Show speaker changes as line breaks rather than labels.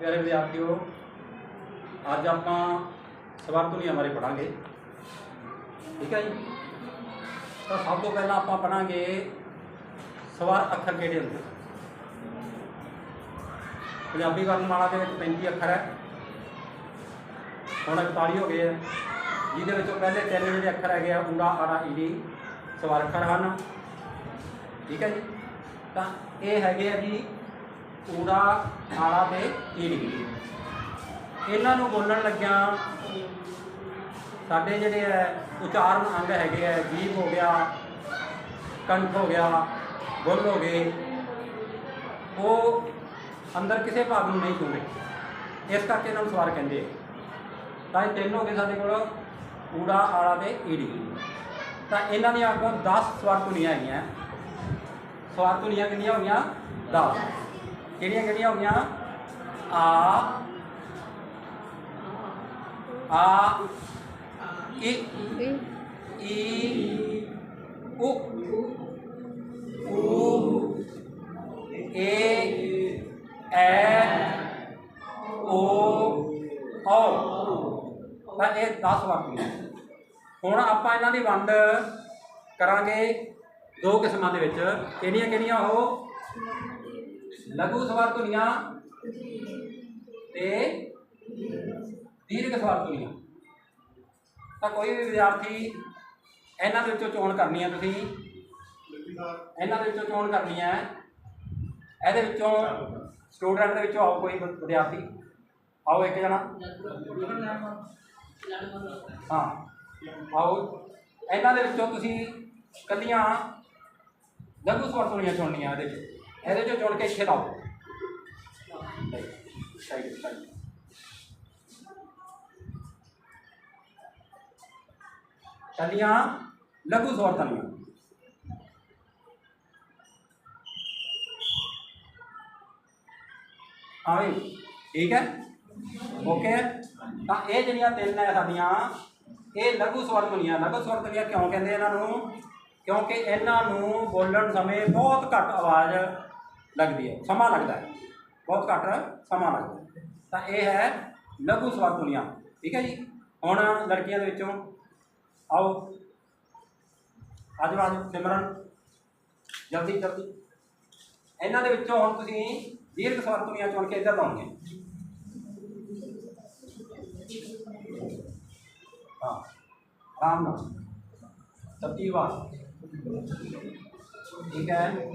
ਪਿਆਰੇ ਵਿਦਿਆਰਥੀਓ, ਅੱਜ ਆਪਾਂ ਸਵਰ ਧੁਨੀਆਂ ਬਾਰੇ ਪੜਾਂਗੇ ਠੀਕ ਹੈ ਜੀ? ਤਾਂ ਸਭ ਤੋਂ ਪਹਿਲਾਂ ਆਪਾਂ ਪੜਾਂਗੇ ਸਵਰ ਅੱਖਰ ਕਿਹੜੇ ਹੁੰਦੇ ਪੰਜਾਬੀ ਵਰਣਮਾਲਾ ਦੇ ਵਿੱਚ 35 ਅੱਖਰ ਹੈ। ਹੁਣ 41 ਹੋ ਗਏ ਹੈ ਜਿਹਦੇ ਵਿੱਚੋਂ ਪਹਿਲੇ ਤਿੰਨ ਜਿਹੜੇ ਅੱਖਰ ਹੈਗੇ ਆ, ਊੜਾ, ਆੜਾ, ਈੜੀ, ਸਵਰ ਅੱਖਰ ਹਨ। ਠੀਕ ਹੈ ਜੀ? ਤਾਂ ਇਹ ਹੈਗੇ ਆ ਜੀ ਊੜਾ ਆੜਾ ਤੇ ਈੜੀ ਇਹਨਾਂ ਨੂੰ ਬੋਲਣ ਲੱਗਿਆਂ ਸਾਡੇ ਜਿਹੜੇ ਹੈ ਉਚਾਰਨ ਅੰਗ ਹੈਗੇ ਆ ਜੀਭ ਹੋ ਗਿਆ, ਕੰਠ ਹੋ ਗਿਆ ਬੁੱਲ ਹੋ ਗਏ, ਉਹ ਅੰਦਰ ਕਿਸੇ ਭਾਗ ਨੂੰ ਨਹੀਂ ਛੂਹਦੇ। ਇਸ ਕਰਕੇ ਇਹਨਾਂ ਨੂੰ ਸਵਾਰ ਕਹਿੰਦੇ ਤਾਂ ਇਹ ਤਿੰਨ ਹੋ ਗਏ ਸਾਡੇ ਕੋਲ ਊੜਾ ਆਲਾ ਤੇ ਈੜੀ ਤਾਂ ਇਹਨਾਂ ਦੀਆਂ ਅੱਗੋਂ 10 ਸਵਾਰ ਧੁਨੀਆਂ ਹੈਗੀਆਂ। ਸਵਾਰ ਧੁਨੀਆਂ ਕਿੰਨੀਆਂ ਹੋਈਆਂ? 10 ਕਿਹੜੀਆਂ ਕਿਹੜੀਆਂ ਹੋਈਆਂ ਆ। ਆ। ਈ ਈ। ਉ। ਊ ਏ। ਐ। ਓ। ਓ। ਤਾਂ ਇਹ 10 ਵਾਕੀਆਂ ਹੁਣ ਆਪਾਂ ਇਹਨਾਂ ਦੀ ਵੰਡ ਕਰਾਂਗੇ ਦੋ ਕਿਸਮਾਂ ਦੇ ਵਿੱਚ। ਕਿਹੜੀਆਂ ਕਿਹੜੀਆਂ ਉਹ? ਲਘੂ ਸਵਾਰ ਧੁਨੀਆਂ ਤੇ ਦੀਰਘ ਸਵਾਰ ਧੁਨੀਆਂ। ਤਾਂ ਕੋਈ ਵੀ ਵਿਦਿਆਰਥੀ ਇਹਨਾਂ ਦੇ ਵਿੱਚੋਂ ਚੋਣ ਕਰਨੀ ਹੈ ਤੁਸੀਂ। ਇਹਨਾਂ ਦੇ ਵਿੱਚੋਂ ਚੋਣ ਕਰਨੀ ਹੈ। ਇਹਦੇ ਵਿੱਚੋਂ ਸਟੂਡੈਂਟ ਦੇ ਵਿੱਚੋਂ ਆਓ ਕੋਈ ਵਿਦਿਆਰਥੀ। ਆਓ ਇੱਕ ਜਣਾ। ਹਾਂ। ਆਓ। ਇਹਨਾਂ ਦੇ ਵਿੱਚੋਂ ਤੁਸੀਂ ਕੱਲੀਆਂ ਲਘੂ ਸਵਰ ਧੁਨੀਆਂ ਚੁਣਨੀਆਂ ਇਹਦੇ ਵਿੱਚ। ਇਹਦੇ ਚੋਂ ਚੁਣ ਕੇ ਇੱਥੇ ਲਾਓ ਸਾਈਡ ਸਾਈਡ ਕੱਲੀਆਂ ਲਘੂ ਸਵਰ ਧੁਨੀਆਂ ਹਾਂ ਵੀ ਠੀਕ ਹੈ ਓਕੇ ਤਾਂ ਇਹ ਜਿਹੜੀਆਂ ਤਿੰਨ ਹੈ ਸਾਡੀਆਂ ਇਹ ਲਘੂ ਸਵਰ ਧੁਨੀਆਂ ਲਘੂ ਸਵਰ ਧੁਨੀਆਂ ਕਿਉਂ ਕਹਿੰਦੇ ਇਹਨਾਂ ਨੂੰ ਕਿਉਂਕਿ ਇਹਨਾਂ ਨੂੰ ਬੋਲਣ ਸਮੇਂ ਬਹੁਤ ਘੱਟ ਆਵਾਜ਼ ਲੱਗਦੀ ਹੈ। ਸਮਾਂ ਲੱਗਦਾ ਹੈ। ਬਹੁਤ ਘੱਟ ਸਮਾਂ ਲੱਗਦਾ ਤਾਂ ਇਹ ਹੈ ਲਘੂ ਸਵਰ ਧੁਨੀਆਂ ਠੀਕ ਹੈ ਜੀ? ਹੁਣ ਲੜਕੀਆਂ ਦੇ ਵਿੱਚੋਂ ਆਓ। ਆਜੋ ਆਜੋ ਸਿਮਰਨ। ਜਲਦੀ ਜਲਦੀ। ਇਹਨਾਂ ਦੇ ਵਿੱਚੋਂ ਹੁਣ ਤੁਸੀਂ ਦੀਰਘ ਸਵਰ ਧੁਨੀਆਂ ਚੁਣ ਕੇ ਇੱਧਰ ਲਾਉਣਗੇ ਹਾਂ। ਆਰਾਮ ਨਾਲ। ਤਰਤੀਬ ਨਾਲ ਠੀਕ ਹੈ?